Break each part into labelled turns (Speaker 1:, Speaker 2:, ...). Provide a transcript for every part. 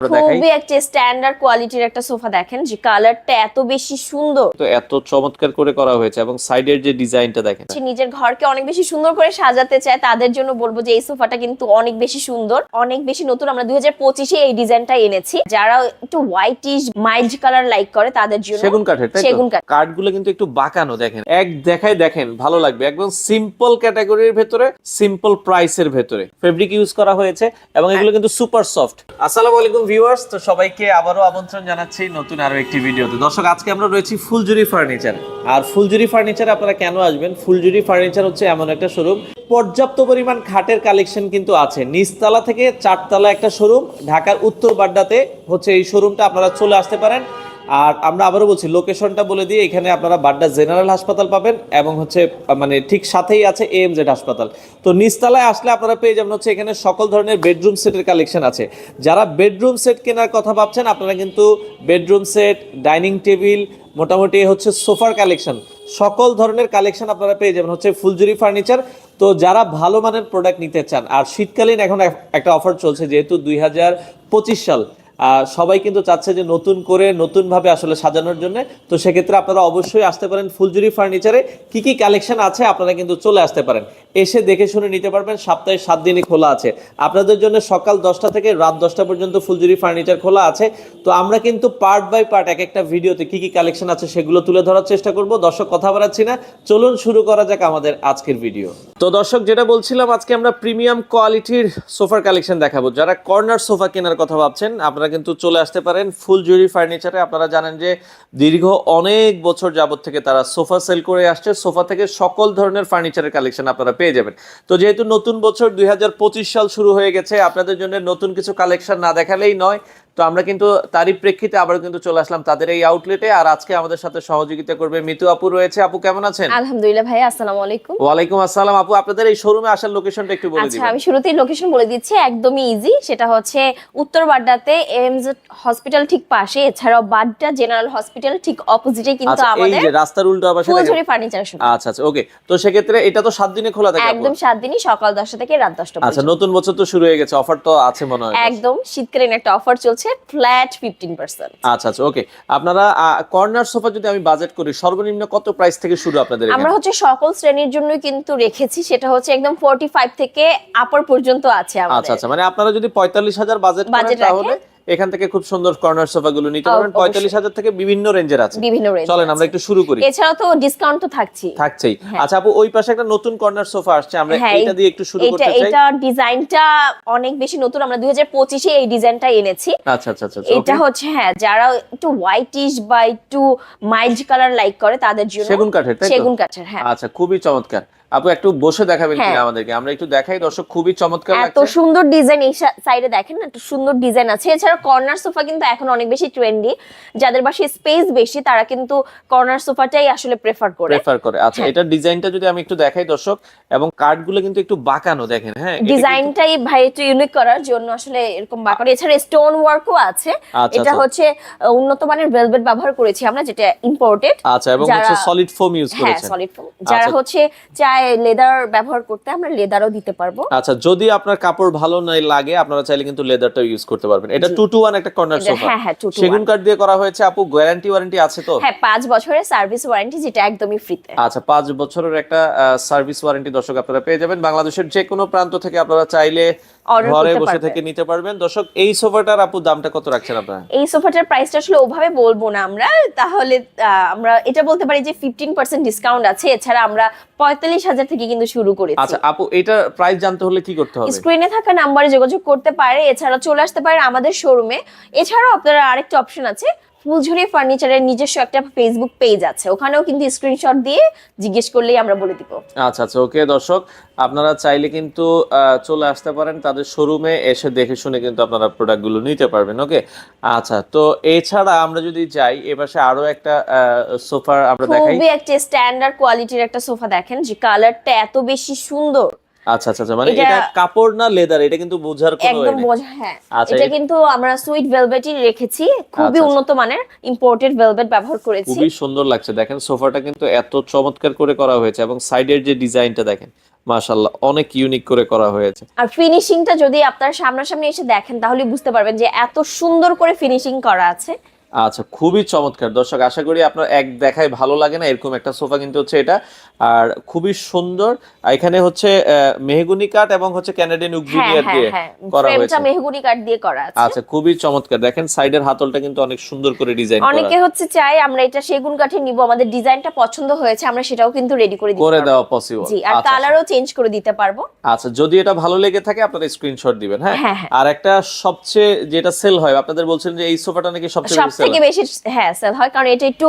Speaker 1: খুবই একটা স্ট্যান্ডার্ড কোয়ালিটির একটা সোফা দেখেন যে কালারটা এত বেশি সুন্দর।
Speaker 2: তো এত চমৎকার করে করা হয়েছে এবং সাইডের যে ডিজাইনটা দেখেন।
Speaker 1: নিজের ঘরকে অনেক বেশি সুন্দর করে সাজাতে চায় তাদের জন্য বলব যে এই সোফাটা কিন্তু অনেক বেশি সুন্দর। অনেক বেশি নতুন আমরা দুই পঁচিশে এই ডিজাইনটা এনেছি। যারা একটু হোয়াইটিশ মাইল্ড কালার লাইক করে তাদের জন্য
Speaker 2: সেগুন কাঠের
Speaker 1: সেগুন কাঠ।
Speaker 2: কাঠগুলো কিন্তু একটু বাঁকানো দেখেন। এক দেখায় দেখেন ভালো লাগবে। একদম সিম্পল ক্যাটাগরির ভেতরে সিম্পল প্রাইসের ভেতরে। ফেব্রিক ইউজ করা হয়েছে এবং এগুলো কিন্তু সুপার সফট আসসালামু আলাইকুম ভিউয়ার্স তো সবাইকে আবারও আমন্ত্রণ জানাচ্ছি নতুন আরও একটি ভিডিওতে। দর্শক, আজকে আমরা রয়েছি ফুলজুরি ফার্নিচার আর ফুলজুরি ফার্নিচার আপনারা কেন আসবেন? ফুলজুরি ফার্নিচার হচ্ছে এমন একটা শোরুম পর্যাপ্ত পরিমাণ খাটের কালেকশন কিন্তু আছে। নিচতলা থেকে চারতলা একটা শোরুম ঢাকার উত্তর বাড্ডাতে হচ্ছে এই শোরুমটা আপনারা চলে আসতে পারেন। আর আমরা আবারও বলছি লোকেশনটা বলে দিয়ে এখানে আপনারা বাড্ডা জেনারেল হাসপাতাল পাবেন এবং হচ্ছে মানে ঠিক সাথেই আছে এএমজেড হাসপাতাল। তো নিচতলায় আসলে আপনারা পেয়ে যাবেন হচ্ছে এখানে সকল ধরনের বেডরুম সেটের কালেকশন আছে। যারা বেডরুম সেট কেনার কথা ভাবছেন, আপনারা কিন্তু বেডরুম সেট ডাইনিং টেবিল মোটামুটি হচ্ছে সোফার কালেকশন সকল ধরনের কালেকশন আপনারা পেয়ে যাবেন হচ্ছে ফুলজুরি ফার্নিচার তো যারা ভালো মানের প্রোডাক্ট নিতে চান, আর শীতকালীন এখন একটা অফার চলছে যেহেতু দুই হাজার পঁচিশ সাল সবাই কিন্তু চাচ্ছে যে নতুন করে নতুন ভাবে আসলে সাজানোর জন্য। তো সেক্ষেত্রে আপনারা অবশ্যই আসতে পারেন ফুলজুরি ফার্নিচারে কি কি কালেকশন আছে আপনারা কিন্তু চলে আসতে পারেন। এসে দেখে শুনে নিতে পারবেন, সপ্তাহে সাত দিনই খোলা আছে। আপনাদের জন্য সকাল দশটা থেকে রাত দশটা পর্যন্ত ফুলজুরি ফার্নিচার খোলা আছে। তো আমরা কিন্তু পার্ট বাই পার্ট এক একটা ভিডিওতে কি কি কালেকশন আছে সেগুলো তুলে ধরার চেষ্টা করব। দর্শক কথা বাড়াচ্ছি না। চলুন শুরু করা যাক আমাদের আজকের ভিডিও তো দর্শক, যেটা বলছিলাম, আজকে আমরা প্রিমিয়াম কোয়ালিটির সোফার কালেকশন দেখাবো। যারা কর্নার সোফা কেনার কথা ভাবছেন, আপনারা কিন্তু চলে আসতে পারেন ফুলজুরি ফার্নিচারে। আপনারা জানেন যে দীর্ঘ অনেক বছর যাবত থেকে তারা সোফা সেল করে আসছে। সোফা থেকে সকল ধরনের ফার্নিচারের কালেকশন আপনারা পেয়ে যাবেন। তো যেহেতু নতুন বছর দুই হাজার পঁচিশ সাল শুরু হয়ে গেছে, আপনাদের জন্য নতুন কিছু কালেকশন না দেখালেই নয় তো আমরা কিন্তু তারই প্রেক্ষিতে আবার কিন্তু চলে আসলাম তাদের এই আউটলেটে আর আজকে আমাদের সাথে সহযোগিতা করবে মিতু আপু রয়েছে। আপু কেমন আছেন?
Speaker 1: আলহামদুলিল্লাহ ভাই আসসালামু আলাইকুম।
Speaker 2: ওয়ালাইকুম আসসালাম। আপু আপনাদের এই শোরুমে আসার লোকেশনটা একটু বলে
Speaker 1: আচ্ছা আমি শুরুতেই লোকেশন বলে দিচ্ছি একদমই ইজি সেটা হচ্ছে উত্তর বাড্ডাতে এমস হসপিটাল ঠিক পাশে। এছাড়াও বাড্ডা জেনারেল হসপিটাল ঠিক অপোজিটে কিন্তু
Speaker 2: আচ্ছা এই যে রাস্তার উল্টো পাশে
Speaker 1: ফুলঝুরি ফার্নিচার শপ
Speaker 2: আচ্ছা আচ্ছা ওকে তো সেক্ষেত্রে এটা তো সাত দিনে খোলা থাকে
Speaker 1: একদম সাত দিনই সকাল দশটা থেকে রাত দশটা
Speaker 2: আচ্ছা নতুন বছর তো শুরু হয়ে গেছে অফার তো আছে মনে হয়।
Speaker 1: একদম শীতকালীন একটা অফার চলছে। Flat fifteen percent.
Speaker 2: আচ্ছা আচ্ছা ওকে। আপনারা কর্নার সোফা যদি আমি বাজেট করি সর্বনিম্ন কত প্রাইস থেকে শুরু আপনাদের
Speaker 1: আমরা হচ্ছে সকল শ্রেণির জন্য কিন্তু রেখেছি সেটা হচ্ছে একদম ফোর্টি ফাইভ থেকে আপার পর্যন্ত আছে
Speaker 2: আচ্ছা
Speaker 1: আমাদের।
Speaker 2: আচ্ছা মানে আপনারা যদি পঁয়তাল্লিশ হাজার বাজেট করেন তাহলে এখান থেকে খুব সুন্দর কর্নার সোফা গুলো নিতে পারবেন। পঁয়তাল্লিশ হাজার থেকে বিভিন্ন রেঞ্জের আছে।
Speaker 1: বিভিন্ন রেঞ্জ
Speaker 2: চলেন আমরা একটু শুরু করি।
Speaker 1: এছাড়াও তো ডিসকাউন্ট তো থাকছি
Speaker 2: থাকছেই। আচ্ছা আপু ওই পাশে একটা নতুন কর্নার সোফা আসছে। আমরা
Speaker 1: হ্যাঁ,
Speaker 2: এটা দিয়ে একটু শুরু করতে চাই।
Speaker 1: এটা ডিজাইনটা অনেক বেশি নতুন। আমরা দুই হাজার পঁচিশে এই ডিজাইনটা এনেছি।
Speaker 2: আচ্ছা আচ্ছা আচ্ছা
Speaker 1: এটা হচ্ছে হ্যাঁ যারা একটু হোয়াইটিশ বা একটু মাইল্ড কালার লাইক করে তাদের জন্য
Speaker 2: সেগুন কাঠের
Speaker 1: সেগুন কাঠের হ্যাঁ।
Speaker 2: আচ্ছা খুবই চমৎকার। আপু একটু বসে দেখাবেন কিনা
Speaker 1: হ্যাঁ।
Speaker 2: আমাদেরকে? আমরা একটু দেখাই দর্শক খুবই চমৎকার লাগছে।
Speaker 1: এত সুন্দর ডিজাইন এই সাইডে দেখেন না সুন্দর ডিজাইন আছে। এছাড়া কর্নার সোফা কিন্তু এখন অনেক বেশি ট্রেন্ডি যাদের বাসায় স্পেস বেশি তারা কিন্তু কর্নার সোফাটাই আসলে প্রেফার করে।
Speaker 2: প্রেফার করে। আচ্ছা
Speaker 1: হ্যাঁ।
Speaker 2: এটা ডিজাইনটা যদি আমি একটু দেখাই দর্শক এবং কাঠগুলো কিন্তু একটু বাঁকানো দেখেন হ্যাঁ
Speaker 1: ডিজাইনটাই ভাই একটু ইউনিক করার জন্য আসলে এরকম বাঁকানো। এছাড়া স্টোন ওয়ার্কও আছে।
Speaker 2: আচ্ছা,
Speaker 1: এটা
Speaker 2: আচ্ছা।
Speaker 1: হচ্ছে উন্নত মানের ভেলভেট ব্যবহার করেছি আমরা যেটা ইম্পোর্টেড
Speaker 2: আচ্ছা এবং হচ্ছে সলিড ফোম ইউজ
Speaker 1: করেছে
Speaker 2: হ্যাঁ
Speaker 1: সলিড ফোম যারা
Speaker 2: আচ্ছা।
Speaker 1: হচ্ছে চায় লেদার ব্যবহার করতে আমরা লেদারও দিতে পারব।
Speaker 2: আচ্ছা যদি আপনার কাপড় ভালো নাই লাগে আপনারা চাইলে কিন্তু লেদারটা ইউজ করতে পারবেন। এটা টু টু ওয়ান একটা কর্নার সোফা
Speaker 1: হ্যাঁ, হ্যাঁ, টু টু
Speaker 2: সেগুন। কাঠ দিয়ে করা হয়েছে আপু গ্যারান্টি ওয়ারেন্টি আছে তো?
Speaker 1: হ্যাঁ পাঁচ বছরের সার্ভিস ওয়ারেন্টি যেটা একদমই ফ্রিতে
Speaker 2: আচ্ছা পাঁচ বছরের একটা সার্ভিস ওয়ারেন্টি দর্শক আপনারা পেয়ে যাবেন। বাংলাদেশের যে কোনো প্রান্ত থেকে আপনারা চাইলে ঘরে বসে থেকে নিতে পারবেন। দর্শক এই সোফাটার আপু দামটা কত রাখছেন আপনারা?
Speaker 1: এই সোফাটার প্রাইসটা আসলে ওভাবে বলব না আমরা। তাহলে আমরা এটা বলতে পারি যে ফিফটিন পার্সেন্ট ডিসকাউন্ট আছে। এছাড়া আমরা পঁয়তাল্লিশ হাজার থেকে কিন্তু শুরু করেছি।
Speaker 2: আচ্ছা আপু এটার প্রাইস জানতে হলে কি করতে হবে?
Speaker 1: স্ক্রিনে থাকা নাম্বারে যোগাযোগ করতে পারে। এছাড়া চলে আসতে পারে আমাদের শোরুমে এছাড়াও আপনারা আরেকটা অপশন আছে। ফুলঝুরি ফার্নিচারের নিজস্ব একটা ফেসবুক পেজ আছে। ওখানেও কিন্তু স্ক্রিনশট দিয়ে জিজ্ঞেস করলেই আমরা বলে দিব।
Speaker 2: আচ্ছা আচ্ছা ওকে দর্শক আপনারা চাইলে কিন্তু চলে আসতে পারেন তাদের শোরুমে এসে দেখে শুনে কিন্তু আপনারা প্রোডাক্টগুলো নিতে পারবেন ওকে? আচ্ছা তো এছাড়া আমরা যদি যাই এপাশে আরও একটা সোফা আমরা দেখাই।
Speaker 1: খুবই একটা স্ট্যান্ডার্ড কোয়ালিটির একটা সোফা দেখেন যে কালারটা এত বেশি সুন্দর।
Speaker 2: আচ্ছা আচ্ছা আচ্ছা, মানে
Speaker 1: এটা-
Speaker 2: কাপড় না লেদার এটা কিন্তু বোঝার কোনো
Speaker 1: একদম বোঝা হ্যাঁ।
Speaker 2: আচ্ছা,
Speaker 1: এটা কিন্তু আমরা সুইট ভেলভেটই রেখেছি খুবই
Speaker 2: আচ্ছা।
Speaker 1: উন্নত মানের ইম্পোর্টেড ভেলভেট ব্যবহার করেছি।
Speaker 2: খুবই সুন্দর লাগছে। দেখেন সোফাটা কিন্তু এত চমৎকার করে করা হয়েছে এবং সাইডের যে ডিজাইনটা দেখেন মাশাআল্লাহ অনেক ইউনিক করে করা হয়েছে।
Speaker 1: আর ফিনিশিংটা যদি আপনারা সামনাসামনি এসে দেখেন তাহলে বুঝতে পারবেন যে এত সুন্দর করে ফিনিশিং করা আছে।
Speaker 2: আচ্ছা খুবই চমৎকার। দর্শক আশা করি আপনার এক দেখায় ভালো লাগে না এরকম একটা সোফা কিন্তু হচ্ছে এটা। আর খুবই সুন্দর এখানে হচ্ছে মেহগুনি কাঠ এবং হচ্ছে ক্যানাডিয়ান
Speaker 1: হ্যাঁ
Speaker 2: উকভিনিয়ার
Speaker 1: হ্যাঁ
Speaker 2: দিয়ে
Speaker 1: হ্যাঁ।
Speaker 2: করা
Speaker 1: ফ্রেমটা
Speaker 2: হয়েছে।
Speaker 1: মেহগুনি কাঠ দিয়ে করা আছে।
Speaker 2: আচ্ছা খুবই চমৎকার। দেখেন সাইডের হাতলটা কিন্তু অনেক সুন্দর করে ডিজাইন করা।
Speaker 1: অনেকে হচ্ছে চাই আমরা এটা সেগুন কাঠে নিব আমাদের ডিজাইনটা পছন্দ হয়েছে আমরা সেটাও কিন্তু রেডি করে দিতে
Speaker 2: করে দেওয়া পসিবল
Speaker 1: জি আর কালারও চেঞ্জ করে দিতে পারব।
Speaker 2: আচ্ছা যদি এটা ভালো লেগে থাকে আপনারা স্ক্রিনশট দিবেন হ্যাঁ?
Speaker 1: হ্যাঁ।
Speaker 2: আর একটা সবচেয়ে যেটা সেল হয় আপনাদের বলছেন যে এই সোফাটা নাকি সবচেয়ে
Speaker 1: থেকে বেশি হ্যাঁ সেল হয় কারণ এটা একটু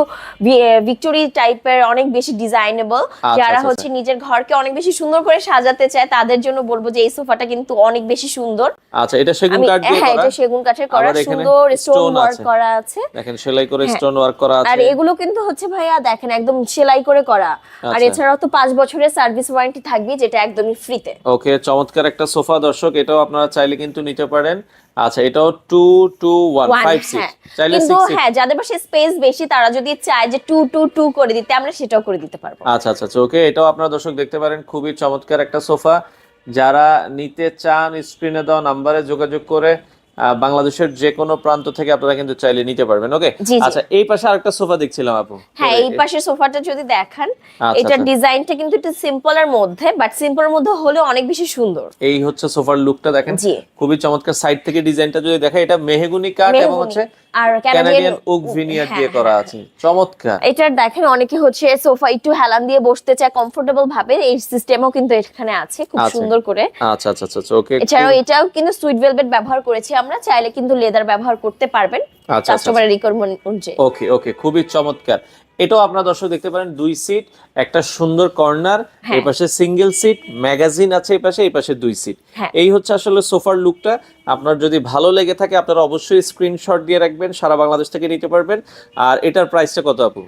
Speaker 1: ভিক্টোরি টাইপের অনেক বেশি ডিজাইনেবল যারা
Speaker 2: আচ্ছা,
Speaker 1: হচ্ছে নিজের ঘরকে অনেক বেশি সুন্দর করে সাজাতে চায় তাদের জন্য বলব যে এই সোফাটা কিন্তু অনেক বেশি সুন্দর।
Speaker 2: আচ্ছা এটা সেগুন কাঠ দিয়ে
Speaker 1: হ্যাঁ এটা সেগুন কাঠের করা সুন্দর স্টোন ওয়ার্ক করা আছে।
Speaker 2: দেখেন সেলাই করে
Speaker 1: হ্যাঁ।
Speaker 2: স্টোন ওয়ার্ক করা আছে।
Speaker 1: আর এগুলো কিন্তু হচ্ছে ভাইয়া দেখেন একদম সেলাই করে করা। আর
Speaker 2: আচ্ছা।
Speaker 1: এছাড়াও তো পাঁচ বছরের সার্ভিস ওয়ারেন্টি থাকবে যেটা একদমই ফ্রিতে
Speaker 2: ওকে চমৎকার একটা সোফা দর্শক এটাও আপনারা চাইলে কিন্তু নিতে পারেন। আচ্ছা এটাও two two one
Speaker 1: One,
Speaker 2: five
Speaker 1: হ্যাঁ।
Speaker 2: সিক্স চাইলে
Speaker 1: কিন্তু হ্যাঁ যাদের পাশে স্পেস বেশি তারা যদি চায় যে টু টু টু করে দিতে আমরা সেটাও করে দিতে পারব।
Speaker 2: আচ্ছা আচ্ছা আচ্ছা ওকে এটাও আপনারা দর্শক দেখতে পারেন খুবই চমৎকার একটা সোফা। যারা নিতে চান স্ক্রিনে দেওয়া নম্বরে যোগাযোগ করে বাংলাদেশের যে কোনো প্রান্ত থেকে আপনারা কিন্তু চাইলে নিতে পারবেন ওকে। আচ্ছা এই পাশে আরেকটা সোফা দেখছিলাম আপু।
Speaker 1: হ্যাঁ এই পাশে সোফাটা যদি দেখান এটা
Speaker 2: আচ্ছা।
Speaker 1: ডিজাইনটা কিন্তু একটু সিম্পল সিম্পলের মধ্যে বাট সিম্পল এর মধ্যে হলেও অনেক বেশি সুন্দর।
Speaker 2: এই হচ্ছে সোফার লুকটা দেখেন। খুবই চমৎকার। সাইড থেকে ডিজাইনটা যদি দেখা এটা মেহগুনি কাঠ এবং হচ্ছে
Speaker 1: আর
Speaker 2: ক্যানাডিয়ান ওক ভিনিয়ার
Speaker 1: হ্যাঁ,
Speaker 2: দিয়ে করা
Speaker 1: হ্যাঁ,
Speaker 2: আছে। চমৎকার।
Speaker 1: এটার দেখেন অনেকে হচ্ছে সোফা একটু হেলান দিয়ে বসতে চায় কমফোর্টেবল ভাবে। এই সিস্টেমও কিন্তু এখানে আছে খুব
Speaker 2: আচ্ছা।
Speaker 1: সুন্দর করে।
Speaker 2: আচ্ছা আচ্ছা আচ্ছা ওকে
Speaker 1: এছাড়াও এটাও কিন্তু সুইট ভেলভেট ব্যবহার করেছি আমরা চাইলে কিন্তু লেদার ব্যবহার করতে পারবেন।
Speaker 2: আচ্ছা,
Speaker 1: কাস্টমারের রিকোয়ারমেন্ট অনুযায়ী।
Speaker 2: ওকে ওকে খুবই চমৎকার। এটাও আপনারা দর্শক দেখতে পারেন দুই সিট একটা সুন্দর কর্নার
Speaker 1: হ্যাঁ।
Speaker 2: এই পাশে সিঙ্গেল সিট ম্যাগাজিন আছে এই পাশে এই পাশে দুই সিট
Speaker 1: হ্যাঁ।
Speaker 2: এই হচ্ছে আসলে সোফার লুকটা আপনার যদি ভালো লেগে থাকে আপনারা অবশ্যই স্ক্রিনশট দিয়ে রাখবেন সারা বাংলাদেশ থেকে নিতে পারবেন আর এটার প্রাইসটা কত আপু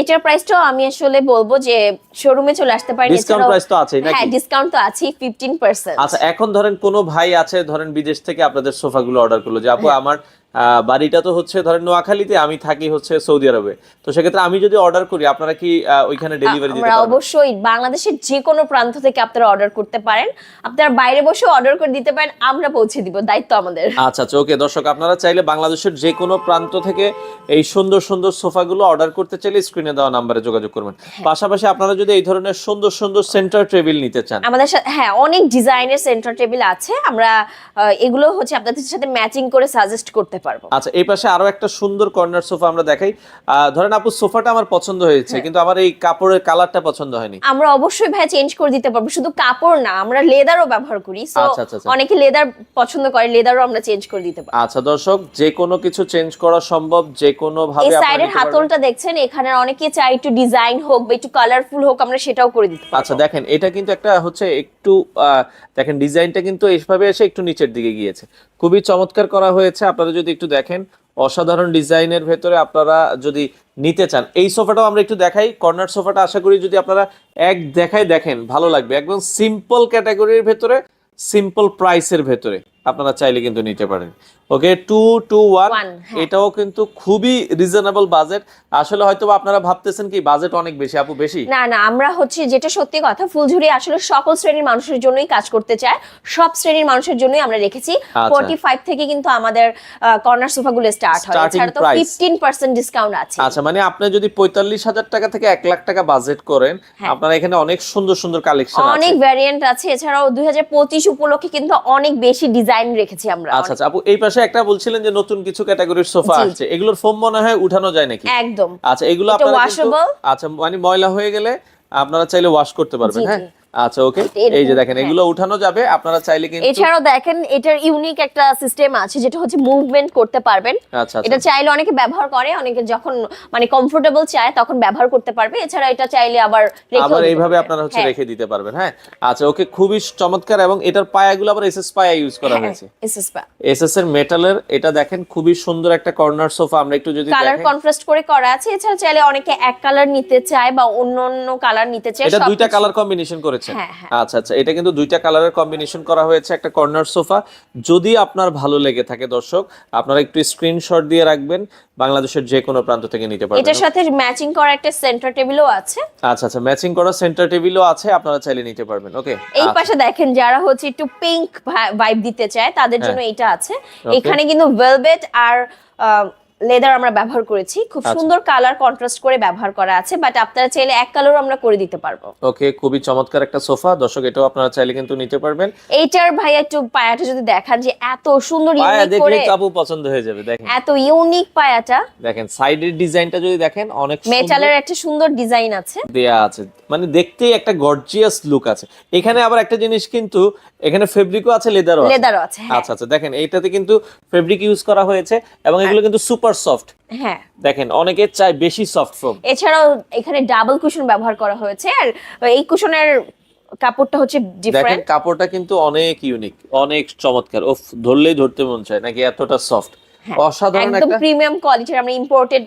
Speaker 1: এটার প্রাইসটাও আমি আসলে বলব যে শোরুমে চলে আসতে পারেন
Speaker 2: ডিসকাউন্ট প্রাইস তো আছেই নাকি
Speaker 1: হ্যাঁ ডিসকাউন্ট তো ফিফটিন পার্সেন্ট
Speaker 2: আচ্ছা এখন ধরেন কোনো ভাই আছে ধরেন বিদেশ থেকে আপনাদের সোফাগুলো অর্ডার করল যে
Speaker 1: হ্যাঁ।
Speaker 2: আপু আমার আহ, বাড়িটা তো হচ্ছে ধরেন নোয়াখালীতে আমি থাকি হচ্ছে সৌদি আরবে। তো সেক্ষেত্রে আমি যদি অর্ডার করি আপনারা কি ওইখানে ডেলিভারি দিতে পারবেন?
Speaker 1: অবশ্যই বাংলাদেশের যে কোনো প্রান্ত থেকে আপনারা অর্ডার করতে পারেন। আপনারা বাইরে বসে অর্ডার করে দিতে পারেন আমরা পৌঁছে দিব দায়িত্ব আমাদের।
Speaker 2: আচ্ছা আচ্ছা ওকে দর্শক আপনারা চাইলে বাংলাদেশের যে কোনো প্রান্ত থেকে এই সুন্দর সুন্দর সোফাগুলো অর্ডার করতে চাইলে স্ক্রিনে দেওয়া নাম্বারে যোগাযোগ করবেন।
Speaker 1: হ্যাঁ।
Speaker 2: পাশাপাশি আপনারা যদি এই ধরনের সুন্দর সুন্দর সেন্টার টেবিল নিতে চান।
Speaker 1: আমাদের সাথে হ্যাঁ অনেক ডিজাইনের সেন্টার টেবিল আছে। আমরা এগুলো হচ্ছে আপনাদের সাথে ম্যাচিং করে সাজেস্ট করতে পারব।
Speaker 2: আচ্ছা এই পাশে আরও একটা সুন্দর কর্নার সোফা আমরা দেখাই। ধরেন আপু সোফাটা আমার পছন্দ হয়েছে
Speaker 1: হ্যাঁ।
Speaker 2: কিন্তু আমার এই কাপড়ের কালারটা পছন্দ হয়নি।
Speaker 1: আমরা অবশ্যই ভাই চেঞ্জ করে দিতে পারব শুধু কাপড় না আমরা লেদারও ব্যবহার করি। সো
Speaker 2: আচ্ছা, আচ্ছা, আচ্ছা।
Speaker 1: অনেকে লেদার পছন্দ করে লেদারও আমরা চেঞ্জ করে দিতে পারব।
Speaker 2: আচ্ছা দর্শক যে কোনো কিছু চেঞ্জ করা সম্ভব যে কোনো ভাবে
Speaker 1: এই সাইডের হাতলটা দেখছেন এখানে অনেকে চাই একটু ডিজাইন হোক বা একটু কালারফুল হোক আমরা সেটাও করে দিতে পারব।
Speaker 2: আচ্ছা দেখেন এটা কিন্তু একটা হচ্ছে একটু আহ, দেখেন ডিজাইনটা কিন্তু এইভাবে এসে একটু নিচের দিকে গিয়েছে। খুবই চমৎকার করা হয়েছে। আপনারা যদি একটু দেখেন, অসাধারণ ডিজাইনের ভেতরে আপনারা যদি নিতে চান, এই সোফাটাও আমরা একটু দেখাই। কর্নার সোফাটা আশা করি যদি আপনারা এক দেখায় দেখেন, ভালো লাগবে। একদম সিম্পল ক্যাটাগরির ভেতরে সিম্পল প্রাইসের ভেতরে। আপনারা চাইলে কিন্তু নিতে পারেন। Okay two two one. এটাও কিন্তু খুবই রিজনেবল বাজেট আসলে হয়তো আপনারা ভাবতেছেন কি বাজেট অনেক বেশি আপু বেশি?
Speaker 1: না না আমরা হচ্ছে যেটা সত্যি কথা ফুলঝুরি আসলে সকল শ্রেণির মানুষের জন্যই কাজ করতে চায়। সব শ্রেণির মানুষের জন্যই আমরা রেখেছি।
Speaker 2: আচ্ছা।
Speaker 1: ফোর্টি ফাইভ থেকে কিন্তু আমাদের কর্নার সোফাগুলো স্টার্ট হয়। এছাড়া তো
Speaker 2: price।
Speaker 1: ফিফটিন পার্সেন্ট ডিসকাউন্ট আছে।
Speaker 2: আচ্ছা মানে আপনি যদি পঁয়তাল্লিশ হাজার টাকা থেকে এক লাখ টাকা বাজেট করেন
Speaker 1: হ্যাঁ।
Speaker 2: আপনারা এখানে অনেক সুন্দর সুন্দর কালেকশন
Speaker 1: অনেক
Speaker 2: আছে।
Speaker 1: ভ্যারিয়েন্ট আছে। এছাড়াও দুই হাজার পঁচিশ উপলক্ষে কিন্তু অনেক বেশি ডিজাইন রেখেছি আমরা
Speaker 2: আচ্ছা আচ্ছা। আপু এই পাশে একটা বলছিলেন যে নতুন কিছু ক্যাটাগরির সোফা
Speaker 1: আছে
Speaker 2: আসছে। এগুলোর ফোম মনে হয় উঠানো যায় নাকি?
Speaker 1: একদম।
Speaker 2: আচ্ছা এগুলো আপনারা আচ্ছা মানে ময়লা হয়ে গেলে আপনারা চাইলে ওয়াশ করতে পারবেন হ্যাঁ। আচ্ছা ওকে এই যে দেখেন
Speaker 1: হ্যাঁ।
Speaker 2: এগুলো উঠানো যাবে। আপনারা চাইলে কিন্তু
Speaker 1: এছাড়াও দেখেন এটার ইউনিক একটা সিস্টেম আছে যেটা হচ্ছে মুভমেন্ট করতে পারবেন।
Speaker 2: আচ্ছা
Speaker 1: এটা
Speaker 2: আচ্ছা
Speaker 1: চাইলে অনেকে ব্যবহার করে অনেকে যখন মানে কমফোর্টেবল চায় তখন ব্যবহার করতে পারবে। এছাড়া এটা চাইলে আবার
Speaker 2: আবার এইভাবে আপনারা হচ্ছে
Speaker 1: হ্যাঁ,
Speaker 2: রেখে দিতে পারবেন হ্যাঁ। আচ্ছা ওকে খুবই চমৎকার এবং এটার পায়াগুলো আবার এসএস পায়া ইউজ করা
Speaker 1: হ্যাঁ,
Speaker 2: হয়েছে।
Speaker 1: এসএস পা।
Speaker 2: এসএস এর মেটালের এটা দেখেন খুবই সুন্দর একটা কর্নার সোফা আমরা একটু যদি
Speaker 1: কালার কন্ট্রাস্ট করে করা আছে। এছাড়া চাইলে অনেকে এক কালার নিতে চায় বা অন্য অন্য কালার নিতে চায়
Speaker 2: এটা দুইটা কালার কম্বিনেশন করেছে। করেছেন
Speaker 1: হ্যাঁ, হ্যাঁ।
Speaker 2: আচ্ছা আচ্ছা এটা কিন্তু দুইটা কালারের কম্বিনেশন করা হয়েছে একটা কর্নার সোফা যদি আপনার ভালো লেগে থাকে দর্শক আপনারা একটু স্ক্রিনশট দিয়ে রাখবেন বাংলাদেশের যে কোনো প্রান্ত থেকে নিতে পারবেন।
Speaker 1: এটার সাথে ম্যাচিং করা একটা সেন্টার টেবিলও আছে।
Speaker 2: আচ্ছা আচ্ছা ম্যাচিং করা সেন্টার টেবিলও আছে আপনারা চাইলে নিতে পারবেন ওকে?
Speaker 1: এই পাশে দেখেন যারা হচ্ছে একটু পিঙ্ক ভাইব দিতে চায় তাদের জন্য
Speaker 2: হ্যাঁ।
Speaker 1: এটা আছে। এখানে কিন্তু ভেলভেট আর লেদার আমরা ব্যবহার করেছি। খুব
Speaker 2: আচ্ছা।
Speaker 1: সুন্দর কালার কন্ট্রাস্ট করে ব্যবহার করা আছে বাট আপনারা চাইলে এক কালারও আমরা করে দিতে পারব।
Speaker 2: ওকে খুবই চমৎকার একটা সোফা। দর্শক এটাও আপনারা চাইলে কিন্তু নিতে পারবেন।
Speaker 1: এইটার ভাইয়া একটু পায়াটা যদি দেখান যে এত সুন্দর
Speaker 2: পায়া
Speaker 1: ইউনিক করে
Speaker 2: কাপু পছন্দ হয়ে যাবে দেখেন।
Speaker 1: এত ইউনিক পায়াটা।
Speaker 2: দেখেন সাইডের ডিজাইনটা যদি দেখেন অনেক
Speaker 1: মেটালের একটা সুন্দর ডিজাইন আছে।
Speaker 2: দেয়া আছে। মানে দেখতেই একটা গর্জিয়াস লুক আছে। এখানে আবার একটা জিনিস কিন্তু এখানে ফেব্রিকও আছে লেদারও আছে।
Speaker 1: লেদারও আছে হ্যাঁ।
Speaker 2: আচ্ছা আচ্ছা দেখেন এইটাতে কিন্তু ফেব্রিক ইউজ করা হয়েছে এবং এগুলো কিন্তু সুপার সফট।
Speaker 1: হ্যাঁ।
Speaker 2: দেখেন অনেকে চায় বেশি সফট ফোম
Speaker 1: এছাড়াও এখানে ডাবল কুশন ব্যবহার করা হয়েছে আর এই কুশনের কাপড়টা হচ্ছে ডিফারেন্ট
Speaker 2: কাপড়টা কিন্তু অনেক ইউনিক অনেক চমৎকার। ও ধরলেই ধরতে মন চায় নাকি এতটা সফট অসাধারণ
Speaker 1: হ্যাঁ, একদম
Speaker 2: একটা
Speaker 1: প্রিমিয়াম কোয়ালিটির আমরা ইম্পোর্টেড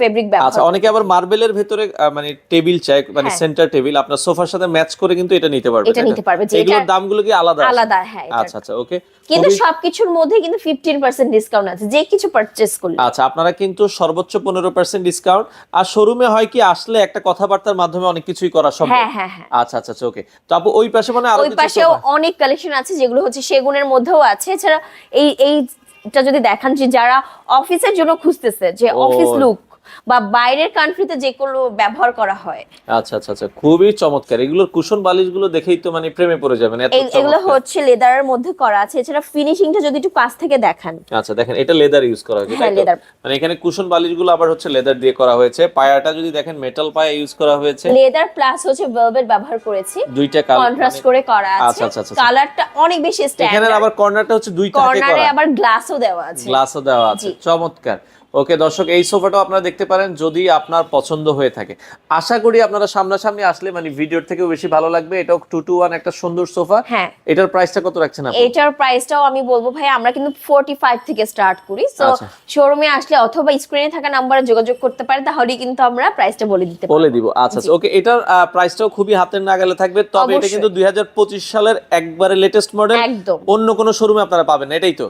Speaker 1: ফেব্রিক
Speaker 2: আচ্ছা অনেকে আবার মার্বেলের ভেতরে মানে টেবিল চাই মানে
Speaker 1: হ্যাঁ।
Speaker 2: সেন্টার টেবিল আপনার সোফার সাথে ম্যাচ করে কিন্তু এটা নিতে পারবে
Speaker 1: এটা নিতে পারবে, যে
Speaker 2: এগুলোর দামগুলো কি আলাদা
Speaker 1: আলাদা হ্যাঁ
Speaker 2: আচ্ছা আচ্ছা ওকে
Speaker 1: কিন্তু সবকিছুর মধ্যে কিন্তু ফিফটিন পার্সেন্ট ডিসকাউন্ট আছে যে কিছু পারচেস করলে।
Speaker 2: আচ্ছা আপনারা কিন্তু সর্বোচ্চ পনেরো পার্সেন্ট ডিসকাউন্ট আর শোরুমে হয় কি আসলে একটা কথাবার্তার মাধ্যমে অনেক কিছুই করা সম্ভব।
Speaker 1: হ্যাঁ হ্যাঁ হ্যাঁ।
Speaker 2: আচ্ছা আচ্ছা ওকে তো আপু ওই পাশে মানে আরও
Speaker 1: ওই পাশেও অনেক কালেকশন আছে যেগুলো হচ্ছে সেগুনের মধ্যেও আছে। এছাড়া এই এইটা যদি দেখান যে যারা অফিসের জন্য খুঁজতেছে যে অফিস লুক বা বাইরের কান্ট্রিতে যেগুলো ব্যবহার করা হয়।
Speaker 2: আচ্ছা আচ্ছা আচ্ছা। খুবই চমৎকার। এগুলোর কুশন বালিশগুলো দেখেই তো মানে প্রেমে পড়ে যাবেন। এত
Speaker 1: এগুলো হচ্ছে লেদারের মধ্যে করা আছে। এছাড়া ফিনিশিংটা যদি একটু পাশ থেকে দেখান।
Speaker 2: আচ্ছা দেখেন এটা লেদার ইউজ করা হয়েছে
Speaker 1: হ্যাঁ।
Speaker 2: মানে এখানে কুশন বালিশগুলো আবার হচ্ছে লেদার দিয়ে করা হয়েছে। পায়াটা যদি দেখেন মেটাল পায়া ইউজ করা হয়েছে।
Speaker 1: লেদার প্লাস হচ্ছে ভেলভেট ব্যবহার করেছি।
Speaker 2: দুইটা কালার
Speaker 1: কন্ট্রাস্ট করে করা আছে।
Speaker 2: আচ্ছা, আচ্ছা, আচ্ছা।
Speaker 1: কালারটা অনেক বেশি স্ট্যান্ডার্ড এখানে
Speaker 2: আবার কর্নারটা হচ্ছে দুই থাকে
Speaker 1: কর্নারে আবার গ্লাসও দেওয়া আছে।
Speaker 2: গ্লাসও দেওয়া আছে। চমৎকার। ওকে দর্শক এই সোফাটাও আপনারা দেখতে পারেন যদি আপনার পছন্দ হয়ে থাকে। আশা করি আপনারা সামনাসামনি আসলে মানে ভিডিওর থেকেও বেশি ভালো লাগবে। এটাও টু টু ওয়ান একটা সুন্দর সোফা।
Speaker 1: হ্যাঁ।
Speaker 2: এটার প্রাইসটা কত রাখছেন আপনি?
Speaker 1: এটার প্রাইসটাও আমি বলব ভাই আমরা কিন্তু ফোর্টি ফাইভ থেকে স্টার্ট করি।
Speaker 2: আচ্ছা।
Speaker 1: শোরুমে আসলে অথবা স্ক্রিনে থাকা নাম্বারে যোগাযোগ করতে পারে তাহলেই কিন্তু আমরা প্রাইসটা বলে দিতে পারি
Speaker 2: বলে দিব। আচ্ছা আচ্ছা। ওকে এটার প্রাইসটাও খুবই হাতের নাগালে থাকবে। তবে এটা। কিন্তু দুই হাজার পঁচিশ সালের একবারে লেটেস্ট মডেল
Speaker 1: একদম।
Speaker 2: অন্য কোনো শোরুমে আপনারা পাবেন না, এটাই তো।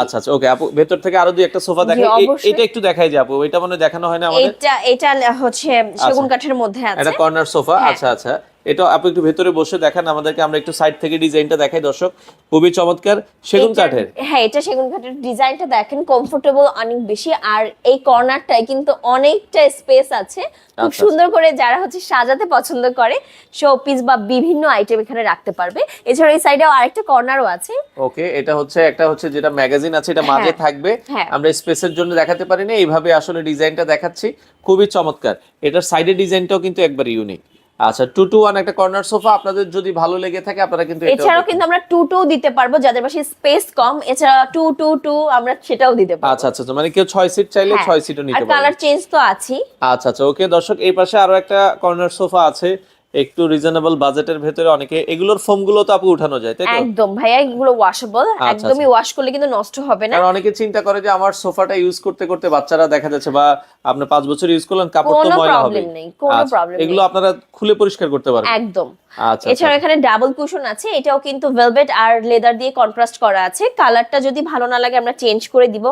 Speaker 2: আচ্ছা আচ্ছা। ওকে আপু ভেতর থেকে আরও দুই একটা সোফা
Speaker 1: জি,
Speaker 2: দেখাই এটা একটু দেখাই যাব এটা মনে দেখানো হয় না আমাদের?
Speaker 1: এটা এটা হচ্ছে সেগুন কাঠের মধ্যে আছে।
Speaker 2: এটা কর্নার সোফা
Speaker 1: হ্যাঁ।
Speaker 2: আচ্ছা আচ্ছা। এটা আপনি একটু ভেতরে বসে দেখান আমাদেরকে আমরা একটু সাইড থেকে ডিজাইনটা দেখাই দর্শক। খুবই চমৎকার। সেগুন কাঠের।
Speaker 1: হ্যাঁ এটা সেগুন কাঠের ডিজাইনটা দেখেন কমফোর্টেবল অনেক বেশি। আর এই কর্নারটায় কিন্তু অনেকটা স্পেস আছে। খুব
Speaker 2: আচ্ছা,
Speaker 1: সুন্দর করে যারা হচ্ছে সাজাতে পছন্দ করে শোপিস বা বিভিন্ন আইটেম এখানে রাখতে পারবে। এছাড়া এই সাইডেও আরেকটা কর্নারও আছে।
Speaker 2: ওকে এটা হচ্ছে একটা হচ্ছে যেটা ম্যাগাজিন আছে এটা মাঝে
Speaker 1: হ্যাঁ,
Speaker 2: থাকবে।
Speaker 1: হ্যাঁ।
Speaker 2: আমরা স্পেসের জন্য দেখাতে পারি না এইভাবে আসলে ডিজাইনটা দেখাচ্ছি। খুবই চমৎকার। এটার সাইডের ডিজাইনটাও কিন্তু একবার ইউনিক আচ্ছা টু টু ওয়ান একটা কর্নার সোফা আপনাদের যদি ভালো লেগে থাকে আপনারা কিন্তু
Speaker 1: এছাড়াও কিন্তু আমরা টু টু দিতে পারব যাদের পাশে স্পেস কম এছাড়া টু টু টু আমরা সেটাও দিতে পারব।
Speaker 2: আচ্ছা আচ্ছা আচ্ছা, মানে কেউ ছয় সিট চাইলে
Speaker 1: হ্যাঁ।
Speaker 2: ছয় সিটও
Speaker 1: আর
Speaker 2: নিতে পারবে
Speaker 1: কালার চেঞ্জ তো আছে
Speaker 2: আচ্ছা আচ্ছা ওকে দর্শক এই পাশে আরও একটা কর্নার সোফা আছে। একটু রিজনেবল বাজেটের ভেতরে অনেকে এগুলোর ফোমগুলো তো আপু উঠানো যায় তাই তো?
Speaker 1: একদম ভাইয়া এগুলো ওয়াশেবল
Speaker 2: আচ্ছা,
Speaker 1: একদমই ওয়াশ করলে কিন্তু নষ্ট হবে না।
Speaker 2: কারণ অনেকে চিন্তা করে যে আমার সোফাটা ইউজ করতে করতে বাচ্চারা দেখা যাচ্ছে বা আপনি পাঁচ বছর ইউজ করলেন কাপড় তো ময়লা হবে কোনো
Speaker 1: প্রবলেম নেই কোনো
Speaker 2: আচ্ছা,
Speaker 1: প্রবলেম
Speaker 2: এগুলো আপনারা খুলে পরিষ্কার করতে পারবেন।
Speaker 1: একদম।
Speaker 2: আচ্ছা
Speaker 1: এছাড়া এখানে ডাবল কুশন আছে এটাও কিন্তু ভেলভেট আর লেদার দিয়ে কন্ট্রাস্ট করা আছে। কালারটা যদি ভালো না লাগে আমরা চেঞ্জ করে দিব।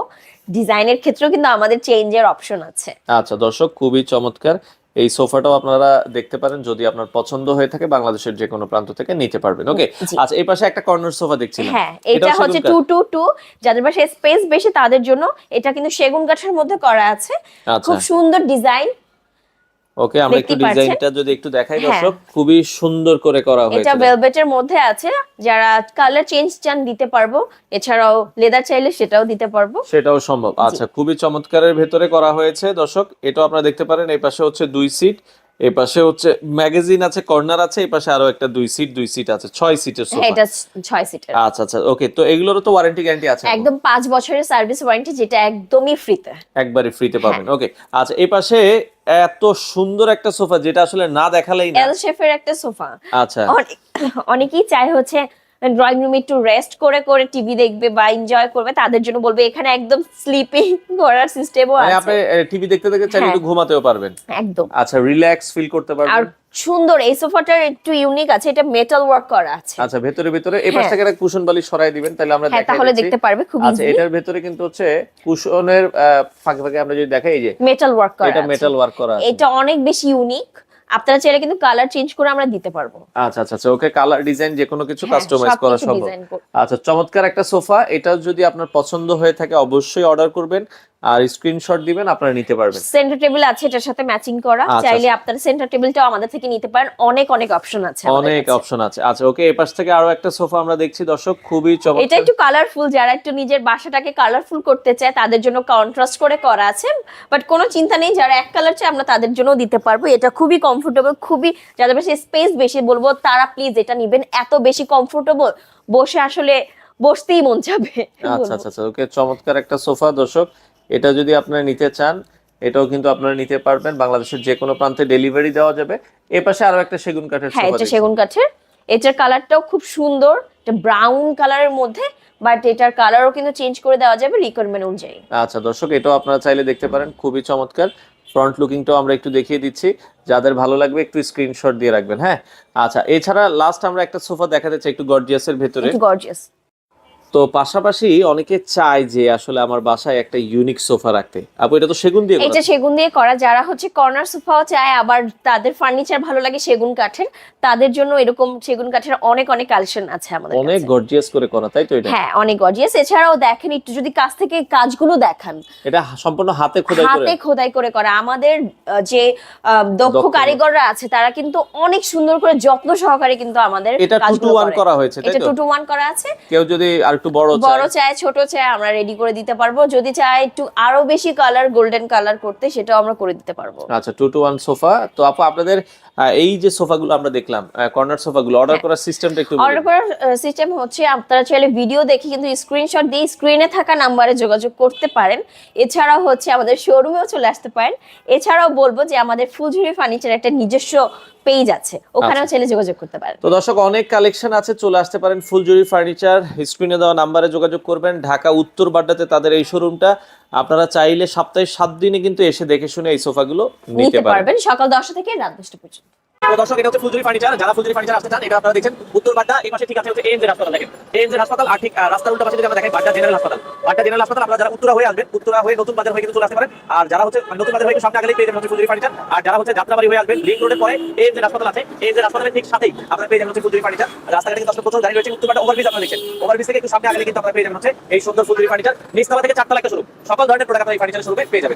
Speaker 1: ডিজাইনের ক্ষেত্রেও কিন্তু আমাদের চেঞ্জের অপশন আছে।
Speaker 2: আচ্ছা দর্শক খুবই চমৎকার। এই সোফাটাও আপনারা দেখতে পারেন যদি আপনার পছন্দ হয়ে থাকে বাংলাদেশের যে কোনো প্রান্ত থেকে নিতে পারবেন। ওকে আচ্ছা এই পাশে একটা কর্নার সোফা দেখছি
Speaker 1: হ্যাঁ এটা হচ্ছে
Speaker 2: সেগুন
Speaker 1: টু
Speaker 2: কাঠ?
Speaker 1: টু টু যাদের পাশে স্পেস বেশি তাদের জন্য এটা কিন্তু সেগুন কাঠের মধ্যে করা আছে।
Speaker 2: আচ্ছা।
Speaker 1: খুব সুন্দর ডিজাইন
Speaker 2: ওকে আমরা একটু ডিজাইনটা যদি একটু দেখাই
Speaker 1: হ্যাঁ।
Speaker 2: দর্শক খুবই সুন্দর করে করা হয়েছে।
Speaker 1: এটা ভেলভেটের মধ্যে আছে যারা কালার চেঞ্জ চান দিতে পারব এছাড়াও লেদার চাইলে সেটাও দিতে পারব।
Speaker 2: সেটাও সম্ভব। আচ্ছা খুবই চমৎকারের ভেতরে করা হয়েছে। দর্শক এটাও আপনারা দেখতে পারেন এই পাশে হচ্ছে দুই সিট এই পাশে হচ্ছে ম্যাগাজিন আছে কর্নার আছে এই পাশে আরও একটা দুই সিট দুই সিট আছে ছয় সিটের
Speaker 1: হ্যাঁ
Speaker 2: সোফা
Speaker 1: এটা ছয় সিটের
Speaker 2: আচ্ছা আচ্ছা ওকে তো এগুলোর তো ওয়ারেন্টি গ্যারান্টি আছে
Speaker 1: একদম পাঁচ বছরের সার্ভিস ওয়ারেন্টি যেটা একদমই ফ্রিতে
Speaker 2: একবারে ফ্রিতে
Speaker 1: হ্যাঁ।
Speaker 2: পাবেন। ওকে আচ্ছা এই পাশে এত সুন্দর একটা সোফা যেটা আসলে না দেখালেই না।
Speaker 1: এল শেফের একটা সোফা।
Speaker 2: আচ্ছা।
Speaker 1: অনেকেই চায় হচ্ছে ড্রয়িং রুমে একটু রেস্ট করে করে টিভি দেখবে বা এনজয় করবে তাদের জন্য বলবে এখানে একদম স্লিপিং করার সিস্টেমও
Speaker 2: মানে
Speaker 1: আছে।
Speaker 2: আপনি টিভি দেখতে দেখতে চাইলে
Speaker 1: হ্যাঁ।
Speaker 2: একটু ঘুমাতেও পারবেন।
Speaker 1: একদম।
Speaker 2: আচ্ছা রিল্যাক্স ফিল করতে পারবেন।
Speaker 1: আর সুন্দর এই সোফাটার একটু ইউনিক আছে এটা মেটাল ওয়ার্ক করা আছে।
Speaker 2: আচ্ছা ভেতরে ভেতরে এই পাশ
Speaker 1: হ্যাঁ।
Speaker 2: থেকে একটা কুশন বালি সরাই দিবেন তাহলে আমরা
Speaker 1: হ্যাঁ
Speaker 2: দেখাই
Speaker 1: তাহলে দেখতে পারবে খুব
Speaker 2: আচ্ছা এটার ভেতরে কিন্তু হচ্ছে কুশনের ফাঁকে ফাঁকে আমরা যদি দেখাই এই যে
Speaker 1: মেটাল ওয়ার্ক করা
Speaker 2: এটা মেটাল ওয়ার্ক করা
Speaker 1: এটা অনেক বেশি ইউনিক আপনারা চাইলে কিন্তু কালার চেঞ্জ করে আমরা দিতে পারব।
Speaker 2: আচ্ছা আচ্ছা আচ্ছা ওকে কালার ডিজাইন যে কোনো কিছু
Speaker 1: হ্যাঁ,
Speaker 2: কাস্টমাইজ করা সম্ভব। আচ্ছা চমৎকার একটা সোফা। এটা যদি আপনার পছন্দ হয়ে থাকে অবশ্যই অর্ডার করবেন। আর স্ক্রিনশট দিবেন আপনারা নিতে পারবেন।
Speaker 1: সেন্টার টেবিল আছে এটার সাথে ম্যাচিং করা।
Speaker 2: আচ্ছা,
Speaker 1: চাইলে আপনারা সেন্টার টেবিলটাও আমাদের থেকে নিতে পারেন। অনেক অনেক অপশন আছে
Speaker 2: অনেক অপশন আছে। আচ্ছা ওকে এই পাশ থেকে আরও একটা সোফা আমরা দেখছি। দর্শক খুবই চমৎকার।
Speaker 1: এটা একটু কালারফুল যারা একটু নিজের বাসাটাকে কালারফুল করতে চায় তাদের জন্য কন্ট্রাস্ট করে করা আছে। বাট কোনো চিন্তা নেই যারা এক কালার চায় আমরা তাদের জন্য দিতে পারব। এটা খুবই কমফোর্টেবল খুবই যাদের বেশি স্পেস বেশি বলব তারা প্লিজ এটা নিবেন। এত বেশি কমফোর্টেবল বসে আসলে বসতেই মন যাবে
Speaker 2: আচ্ছা আচ্ছা আচ্ছা ওকে চমৎকার একটা সোফা দর্শক এটা যদি আপনারা নিতে চান এটাও কিন্তু আপনারা নিতে পারবেন। বাংলাদেশের যে কোনো প্রান্তে ডেলিভারি দেওয়া যাবে। এ পাশে আরও একটা সেগুন কাঠের
Speaker 1: হ্যাঁ এটা সেগুন কাঠের। এটার কালারটাও খুব সুন্দর। এটা ব্রাউন কালারের মধ্যে বাট এটার কালারও কিন্তু চেঞ্জ করে দেওয়া যাবে রিকোয়ারমেন্ট অনুযায়ী।
Speaker 2: আচ্ছা দর্শক এটাও আপনারা চাইলে দেখতে পারেন। খুবই চমৎকার। ফ্রন্ট লুকিংটাও আমরা একটু দেখিয়ে দিচ্ছি। যাদের ভালো লাগবে একটু স্ক্রিনশট দিয়ে রাখবেন হ্যাঁ? আচ্ছা এছাড়া লাস্ট আমরা একটা সোফা দেখাতে চাই একটু গর্জিয়াসের ভেতরে।
Speaker 1: গর্জিয়াস
Speaker 2: তো পাশাপাশি অনেকে চায় যে আসলে আমার বাসায় একটা ইউনিক সোফা রাখতে। আপু এটা তো সেগুন দিয়ে
Speaker 1: এটা সেগুন দিয়ে করা। যারা হচ্ছে কর্নার সোফাও চায় আবার তাদের ফার্নিচার ভালো লাগে সেগুন কাঠের তাদের জন্য এরকম সেগুন কাঠের অনেক অনেক কালেকশন আছে আমাদের
Speaker 2: অনেক গর্জিয়াস করে করা তাই তো এটা?
Speaker 1: হ্যাঁ অনেক গর্জিয়াস এছাড়াও দেখেন একটু যদি কাছ থেকে কাজগুলো দেখান।
Speaker 2: এটা সম্পূর্ণ হাতে খোদাই করে।
Speaker 1: হাতে খোদাই করে করা। আমাদের যে দক্ষ। কারিগররা আছে তারা কিন্তু অনেক সুন্দর করে যত্ন সহকারে কিন্তু আমাদের
Speaker 2: এটা টু টু ওয়ান
Speaker 1: করা।
Speaker 2: হয়েছে তাই
Speaker 1: এটা টু টু ওয়ান করা আছে।
Speaker 2: কেউ যদি আর একটু বড়
Speaker 1: বড়
Speaker 2: চায়
Speaker 1: চায় ছোট চাই আমরা রেডি করে দিতে পারব। যদি চাই একটু আরও বেশি কালার গোল্ডেন কালার করতে সেটাও আমরা করে দিতে পারব।
Speaker 2: আচ্ছা টু টু ওয়ান সোফা তো আপু আপনাদের এই যে সোফাগুলো আমরা দেখলাম কর্নার সোফাগুলো অর্ডার করার সিস্টেমটা একটু
Speaker 1: অর্ডার করার সিস্টেম হচ্ছে আপনারা চাইলে ভিডিও দেখে কিন্তু স্ক্রিনশট দিয়ে স্ক্রিনে থাকা নাম্বারে যোগাযোগ করতে পারেন। এছাড়াও হচ্ছে আমাদের শোরুমেও চলে আসতে পারেন। এছাড়াও বলব যে আমাদের ফুলঝুরি ফার্নিচার একটা নিজস্ব পেজ আছে ওখানেও চাইলে যোগাযোগ করতে পারেন।
Speaker 2: তো দর্শক অনেক কালেকশন আছে চলে আসতে পারেন ফুলজুরি ফার্নিচার স্ক্রিনে দেওয়া নাম্বারে যোগাযোগ করবেন। ঢাকা উত্তর বাড্ডাতে তাদের এই শোরুমটা আপনারা চাইলে সপ্তাহে সাত দিনে কিন্তু এসে দেখে শুনে এই সোফাগুলো নিতে
Speaker 1: নিতে
Speaker 2: পারবেন
Speaker 1: পারবেন সকাল দশটা থেকে রাত দশটা পর্যন্ত।
Speaker 3: তো দর্শক, এটা হচ্ছে ফুলজুরি ফার্নিচার যারা ফুলজুরি ফার্নিচার আসতে চান, এটা আপনারা দেখছেন উত্তর বাড্ডা, এই ঠিক আছে হচ্ছে এএনজে হাসপাতাল, দেখেন। এএনজে হাসপাতাল আর ঠিক রাস্তার উল্টা পাশে যদি আমরা দেখাই, বাড্ডা জেনারেল হাসপাতাল। বাড্ডা জেনারেল হাসপাতাল, আপনারা যারা উত্তরা হয়ে আসবেন, উত্তরা হয়ে নতুন বাজার হয়ে কিন্তু চলে আসতে পারেন। আর যারা হচ্ছে, নতুন বাজার হয়ে সামনে পেয়ে যাবেন হচ্ছে ফুলজুরি ফার্নিচার আর যারা হচ্ছে যাত্রাবাড়ি হয়ে আসবেন লিঙ্ক রোডের পরে হাসপাতাল আছে। হাসপাতালের ঠিক সাথেই আপনারা পেয়ে যাবেন হচ্ছে ফুলজুরি ফার্নিচার রাস্তাঘাটে কিন্তু প্রচুর গাড়ি রয়েছে, উত্তর বাড্ডা ওভারব্রিজ আপনারা দেখছেন। ওভারব্রিজ থেকে একটু সামনে কিন্তু আপনারা পেয়ে যাবেন হচ্ছে এই সুন্দর ফুলজুরি ফার্নিচার থেকে চারতলা একটা শুরু সকল ধরনের প্রোডাক্ট আপনারা এই ফার্নিচার শুরু পেয়ে যাবেন।